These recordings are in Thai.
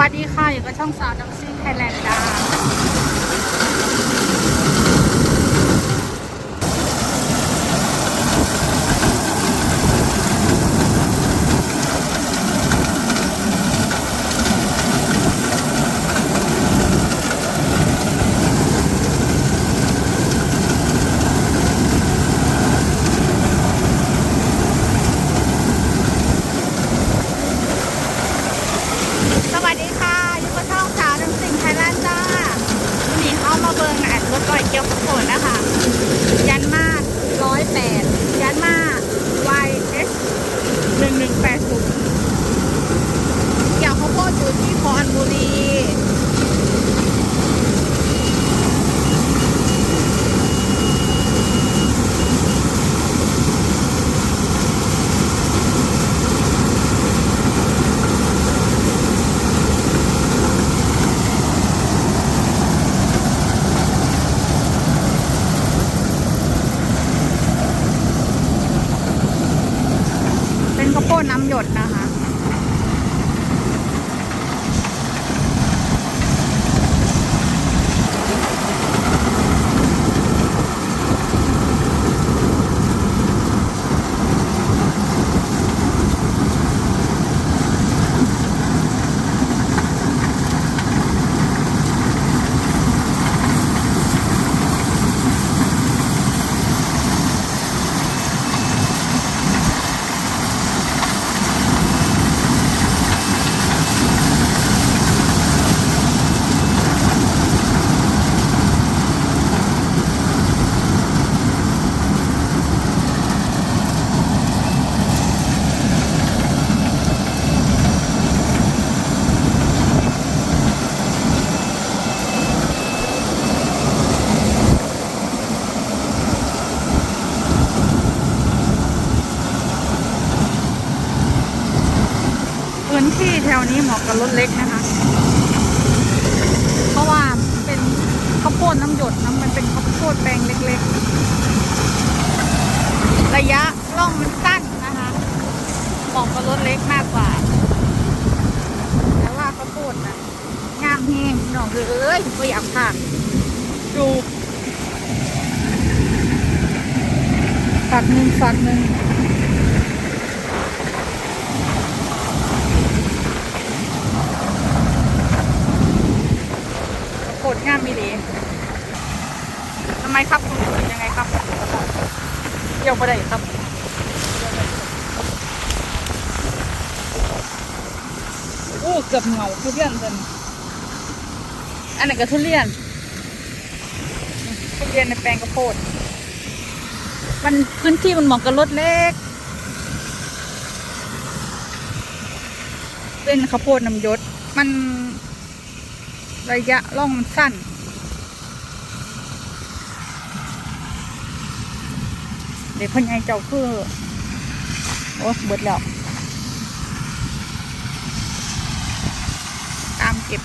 วัสดีค่ะ อยู่กับช่องสาวน้ำซีไทยแลนด์จ้า 1118 นี้เหมาะกับรถเล็กนะคะ เพราะว่าเป็นข้าวโพดน้ำหยดนะมันเป็นข้าวโพดแปลงเล็กๆ ระยะล่องมันสั้นนะคะเหมาะกับรถเล็กมากกว่า แต่ว่าข้าวโพดนะงามแห้งพี่น้องเอ้ยก็อยากผ่านดูฝักหนึ่งฝักหนึ่ง โคตรงามมีดีทำไมครับคุณรู้สึกยังไงครับเกี่ยวไปได้ครับโอ้เกือบเหงาทุเรียนเลยอันไหนก็ทุเรียนทุเรียนในแปลงกระโพดมันพื้นที่มันเหมาะกับรถเล็ก เป็นข้าวโพดน้ำยศมันระยะล่องมันสั้น เดี๋ยวพ่อใหญ่เจ้าคือ โอ้เบิดแล้ว ตามเก็บ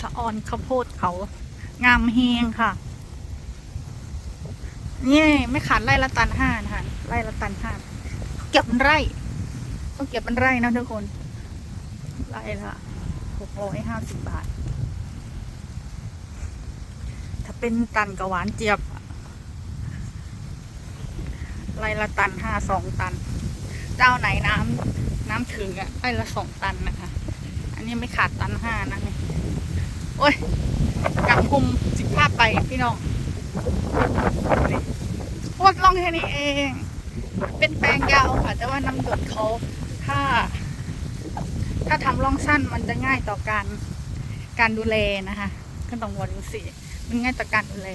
สะออนข้าวโพดเขา งามเฮงค่ะนี่ไม่ขาดไร่ละตันห้านะคะไร่ละตันห้าเก็บไร่ ต้องเก็บเป็นไร่นะทุกคน ไร่ละหกร้อยห้าสิบบาท ถ้าเป็นตันกับหวานเจี๊ยบ ไร่ละตันห้าสองตัน เจ้าไหนน้ำน้ำถึงอะไร่ละสองตันนะคะ อันนี้ไม่ขาดตันห้านะนี่โอ้ยกังคุมสิบภาพไปพี่น้องโคตรล่องแค่นี้เอง เป็นแปลงยาวค่ะ แต่ว่าน้ำหยดเขา ถ้า ถ้าทำร่องสั้นมันจะง่ายต่อการการดูแลนะคะก็ต้องวอดูสีมันง่ายต่อการดูแล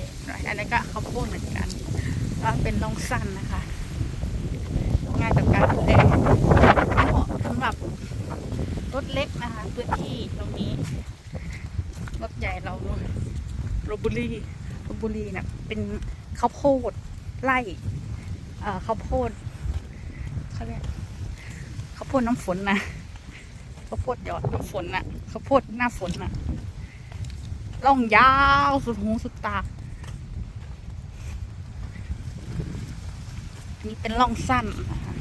อันนี้ก็เขาวโพูดเหมือนกันว่าเป็นร่องสั้นนะคะ ง่ายต่อการดูแลเหมาะสำหรับรถเล็กนะคะพื้นที่ตรงนี้รถใหญ่เราโรบุรีโรบุรีเนี่ยเป็นข้าวโพดไร่ข้าวโพดเขาเรียกาวโพดน้ำฝนนะข้าวโพดหยอดน้ำฝนนะข้าวโพดหน้าฝนนะล่องยาวสุดหูสุดตาอันนี้เป็นล่องสั้นนะคะ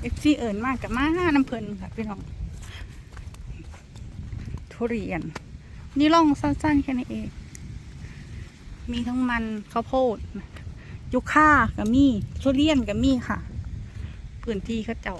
เอฟซีเอิญมากกับมาน้ำเพลินค่ะพี่น้อง ทุเรียน นี่ล่องสั้นๆแค่นี้เอง มีทั้งมันข้าวโพดยุค่ากับมี่ทุเรียนกับมี่ค่ะ พื้นที่เขาเจ้า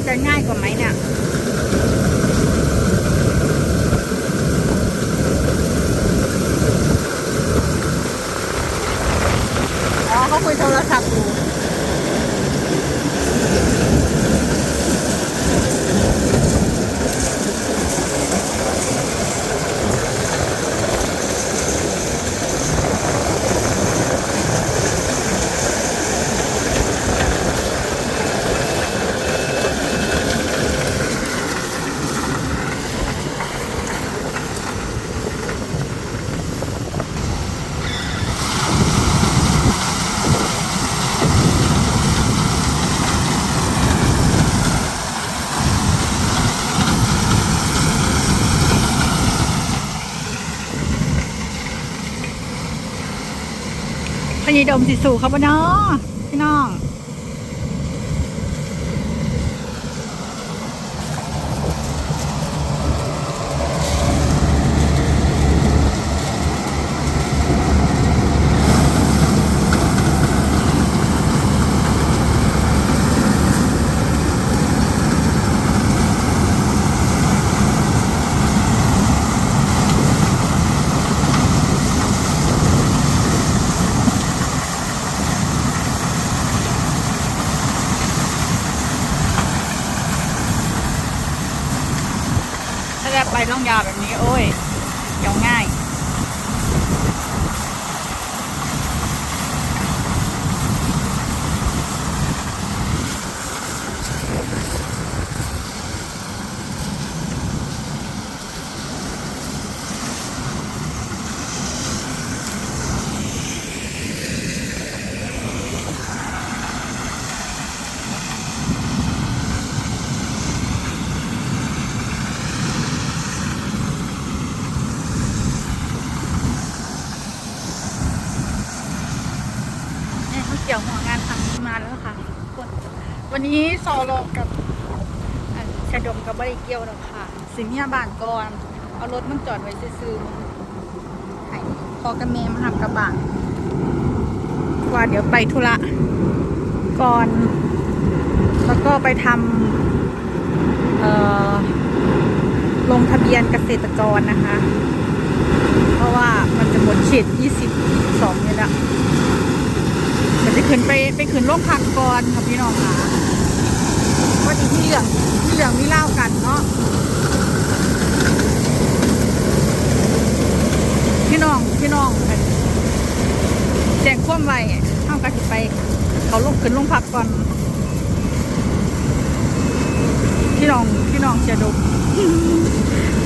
มันจะง่ายกว่าไหมเนี่ย พญดมสิสู่ครับบ่เนาะพี่น้อง ถ้าได้ไปล่องยาวแบบนี้ โอ้ยยาวง่าย เเกี่ยวหัวงานทำนี้มาแล้วค่ะทุกคนวั นี้ซอลงกับอันชะดมกับบริเกียวแล้วค่ะ สิเมียบ้านก่อน เอารถมันจอดไว้ซื้อๆให้พอกับเมย์มาทำกระบะว่าเดี๋ยวไปธุระก่อน แล้วก็ไปทำเอ่อลงทะเบียนเกษตรกรนะคะ เพราะว่ามันจะหมดเขต20 22นี่แหละ มันจะขึ้นไปไปขึ้นโรงพักก่อนค่ะพี่น้องค่ะว่าดีที่เหลืองที่เหลืองม่เล่ากันเนาะพี่น้องพี่น้องแจ้งความไว้เท่ากันสิไป เขาลงขึ้นโรงพักก่อน พี่น้องพี่น้องเชียดม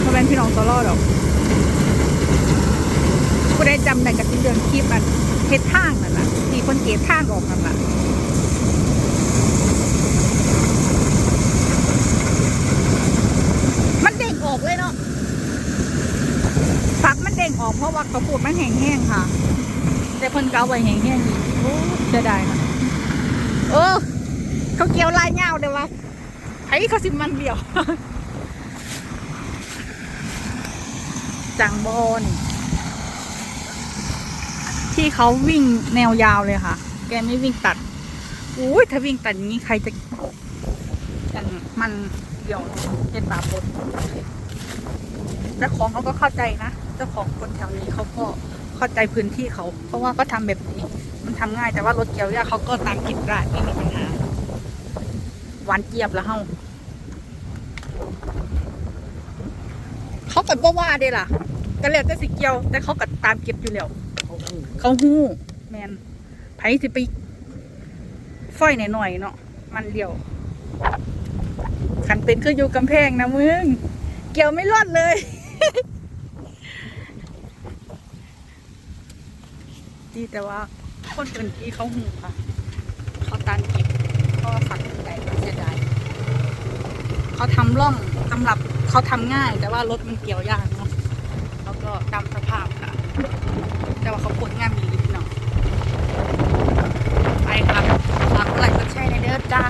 เขาเป็นพี่น้องตลอดหรอกผู้ได้จำได้กับที่เรื่องคลิปมันเฮ็ดทางนั่นแหละ คนเกตทางออกนั่นแหละมันเด้งออกเลยเนาะฝักมันเด้งออกเพราะว่าเขาพูดมันแห้งๆค่ะ แต่เพิ่นเกาไว้แห้งๆอีกโอ้เสียดายค่ะเออเขาเกี่ยวลายเงาเด้อววะไอ้เขาสิมันเดียวจังบอน ที่เขาวิ่งแนวยาวเลยค่ะ แกไม่วิ่งตัดอุ้ยถ้าวิ่งตัดอย่างนี้ใครจะกันมันเดี่ยวเจ็ดบาทบนเจ้าของเขาก็เข้าใจนะ เจ้าของคนแถวนี้เขาก็เข้าใจพื้นที่เขา เพราะว่าก็ทำแบบนี้ มันทำง่ายแต่ว่ารถเกี่ยวยากเขาก็ตามกิจได้ไม่มีปัญหาหวานเจี๊ยบแล้วเฮาเขากับ่ว่าเด้ล่ะก็แล้วแต่สิเกี่ยว แต่เขาก็ตามเก็บอยู่แล้ว เขาหู้แมนไผสิไปฝ้อยหน่อยๆเนาะมันเดียวขันเป็นคืออยู่กำแพงนะมึง เกี่ยวไม่รอดเลย ดีแต่ว่าคนอื่นที่เขาหูค่ะ เขาตันเก็บเพราะว่าฝักใหญ่เสียดายเขาทำร่องสำหรับเขาทำง่าย แต่ว่ารถมันเกี่ยวยากเนาะแล้วก็ตามสภาพค่ะ แต่ว่าเขาปวดงานมีนิดหน่อยไปครับฝากกดไลค์กดแชร์ในเด้อจ้า